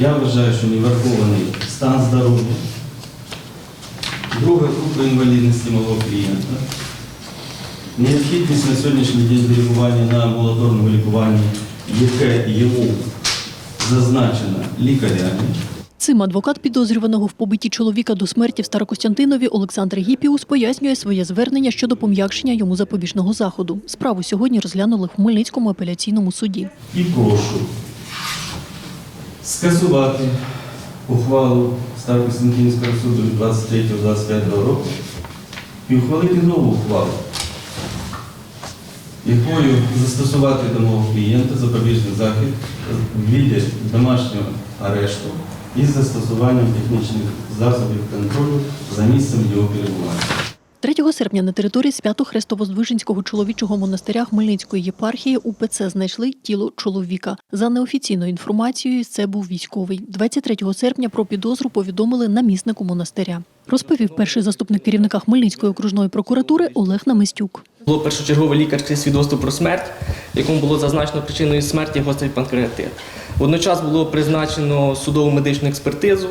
Я вважаю, що не врахований стан здоров'я, друга група інвалідності мого клієнта, необхідність на сьогоднішній день лікування на амбулаторному лікуванні, яке йому зазначено лікарями. Цим адвокат підозрюваного в побитті чоловіка до смерті в Старокостянтинові Олександр Гіпіус пояснює своє звернення щодо пом'якшення йому запобіжного заходу. Справу сьогодні розглянули в Хмельницькому апеляційному суді. І прошу скасувати ухвалу Старокостянтинського суду від 23-25 року і ухвалити нову ухвалу, якою застосувати до мого клієнта запобіжний захід в віді домашнього арешту із застосуванням технічних засобів контролю за місцем його перебування. 3 серпня на території Свято-Хрестово-Здвиженського чоловічого монастиря Хмельницької єпархії УПЦ знайшли тіло чоловіка. За неофіційною інформацією, це був військовий. 23 серпня про підозру повідомили наміснику монастиря. Розповів перший заступник керівника Хмельницької окружної прокуратури Олег Намистюк. Було першочергове лікарське свідоцтво про смерть, якому було зазначено причиною смерті гострий панкреатит. Водночас було призначено судову медичну експертизу,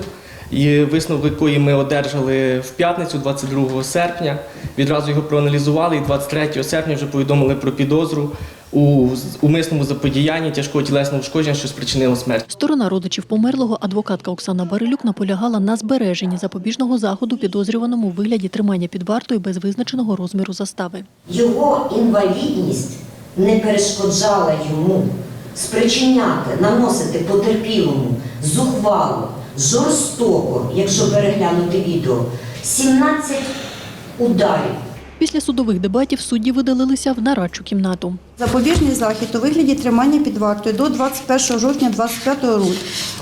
і висновок якої ми одержали в п'ятницю, 22 серпня. Відразу його проаналізували і 23 серпня вже повідомили про підозру у умисному заподіянні тяжкого тілесного ушкодження, що спричинило смерть. Сторона родичів померлого адвокатка Оксана Барилюк наполягала на збереженні запобіжного заходу підозрюваному у вигляді тримання під вартою без визначеного розміру застави. Його інвалідність не перешкоджала йому спричиняти, наносити потерпілому зухвало, жорстоко, якщо переглянути відео, 17 ударів. Після судових дебатів судді видалилися в нарадчу кімнату. Запобіжний захід у вигляді тримання під вартою до 21 жовтня 25 ру-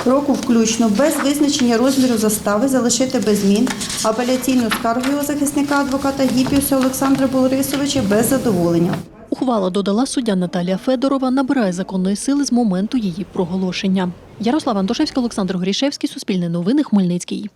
року включно без визначення розміру застави залишити без змін апеляційну скаргу його захисника адвоката Гіпіуса Олександра Борисовича без задоволення. Ухвала додала суддя Наталія Федорова, набирає законної сили з моменту її проголошення. Ярослава Антошевська, Олександр Горішевський, Суспільне новини, Хмельницький.